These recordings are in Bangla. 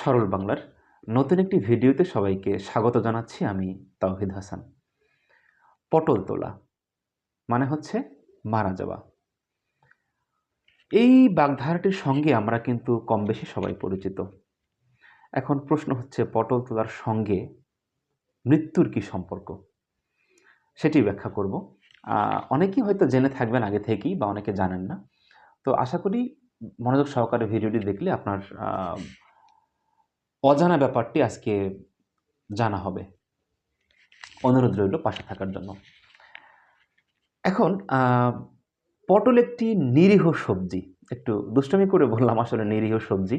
সরল বাংলার নতুন একটি ভিডিওতে সবাইকে স্বাগত জানাচ্ছি আমি তাওহিদ হাসান। পটল তোলা মানে হচ্ছে মারা যাওয়া। এই বাগধারাটির সঙ্গে আমরা কিন্তু কম বেশি সবাই পরিচিত। এখন প্রশ্ন হচ্ছে, পটল তোলার সঙ্গে মৃত্যুর কি সম্পর্ক? সেটি ব্যাখ্যা করব। অনেকেই হয়তো জেনে থাকবেন আগে থেকেই বা অনেকে জানেন না। তো আশা করি মনোযোগ সহকারে ভিডিওটি দেখলে আপনার অজানা ব্যাপারটি আজকে জানা হবে। অনুরোধ রইল পাশে থাকার জন্য। এখন পটল একটি নিরীহ সবজি। একটু দুষ্টমি করে বললাম, আসলে নিরীহ সবজি,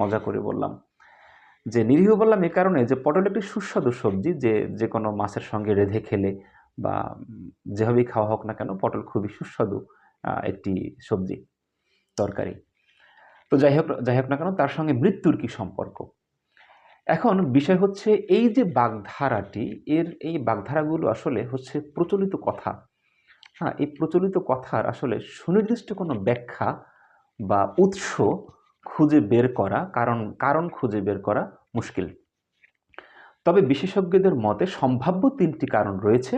মজা করে বললাম। যে নিরীহ বললাম এ কারণে যে পটল একটি সুস্বাদু সবজি, যে যে কোনো মাছের সঙ্গে রেঁধে খেলে বা যেভাবেই খাওয়া হোক না কেন, পটল খুবই সুস্বাদু একটি সবজি, তরকারি। তো যাই হোক যাই হোক না কেন, তার সঙ্গে মৃত্যুর কি সম্পর্ক? এখন বিষয় হচ্ছে এই যে বাগধারাটি, এর এই বাগধারাগুলো আসলে হচ্ছে প্রচলিত কথা। হ্যাঁ এই প্রচলিত কথার আসলে সুনির্দিষ্ট কোনো ব্যাখ্যা বা উৎস খুঁজে বের করা, কারণ কারণ খুঁজে বের করা মুশকিল। তবে বিশেষজ্ঞদের মতে সম্ভাব্য তিনটি কারণ রয়েছে।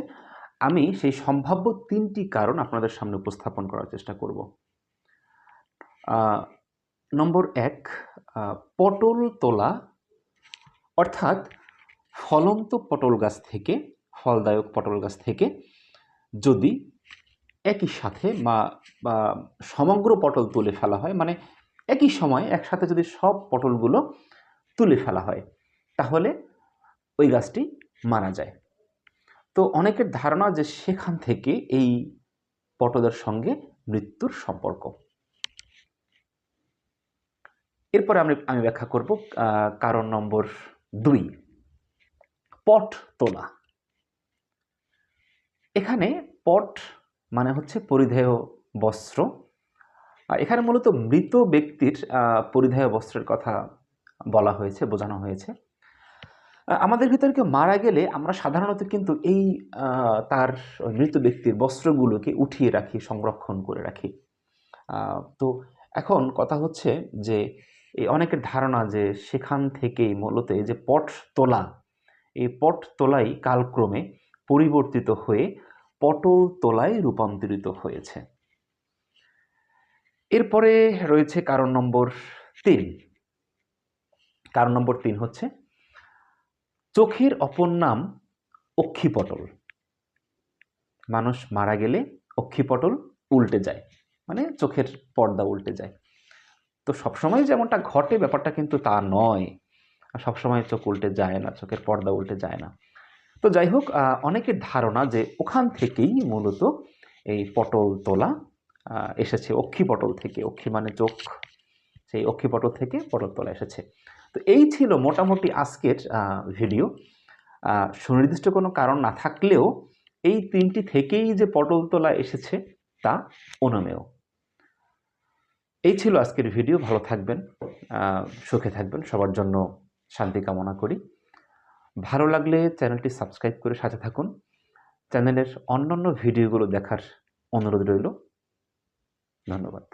আমি সেই সম্ভাব্য তিনটি কারণ আপনাদের সামনে উপস্থাপন করার চেষ্টা করব। নম্বর এক পটল তোলা অর্থাৎ ফলন্ত পটল গাছ থেকে, ফলদায়ক পটল গাছ থেকে যদি একই সাথে বা সমগ্র পটল তুলে ফেলা হয় মানে একই সময় একসাথে যদি সব পটলগুলো তুলে ফেলা হয়, তাহলে ওই গাছটি মারা যায়। তো অনেকের ধারণা যে সেখান থেকে এই পটলের সঙ্গে মৃত্যুর সম্পর্ক। এরপরে আমি আমি ব্যাখ্যা করব কারণ নম্বর দুই। পট তোলা। এখানে পট মানে হচ্ছে পরিধেয় বস্ত্র। এখানে মূলত মৃত ব্যক্তির পরিধেয় বস্ত্রের কথা বলা হয়েছে, বোঝানো হয়েছে। আমাদের ভিতরে কেউ মারা গেলে আমরা সাধারণত কিন্তু এই তার মৃত ব্যক্তির বস্ত্রগুলোকে উঠিয়ে রাখি, সংরক্ষণ করে রাখি। তো এখন কথা হচ্ছে যে এই অনেকের ধারণা যে সেখান থেকেই মূলত এই যে পট তোলা, এই পট তোলাই কালক্রমে পরিবর্তিত হয়ে পটল তোলায় রূপান্তরিত হয়েছে। এরপরে রয়েছে কারণ নম্বর তিন। কারণ নম্বর তিন হচ্ছে, চোখের অপর নাম অক্ষিপটল মানুষ মারা গেলে অক্ষিপটল উল্টে যায় মানে চোখের পর্দা উল্টে যায়। তো সবসময় যেমনটা ঘটে, ব্যাপারটা কিন্তু তা নয়। সবসময় চোখ উল্টে যায় না, চোখের পর্দা উল্টে যায় না। তো যাই হোক অনেকের ধারণা যে ওখান থেকেই মূলত এই পটল তোলা এসেছে, অক্ষি পটল থেকে। অক্ষি মানে চোখ। সেই অক্ষি পটল থেকে পটল তোলা এসেছে। তো এই ছিল মোটামুটি আজকের ভিডিও। সুনির্দিষ্ট কোনো কারণ না থাকলেও এই তিনটি থেকেই যে পটল তোলা এসেছে, তা অনুমেয়। এই ছিল আজকের ভিডিও। ভালো থাকবেন সুখে থাকবেন। সবার জন্য শান্তি কামনা করি। ভালো লাগলে চ্যানেলটি সাবস্ক্রাইব করে সাথে থাকুন। চ্যানেলের অন্যান্য ভিডিওগুলো দেখার অনুরোধ রইল। ধন্যবাদ।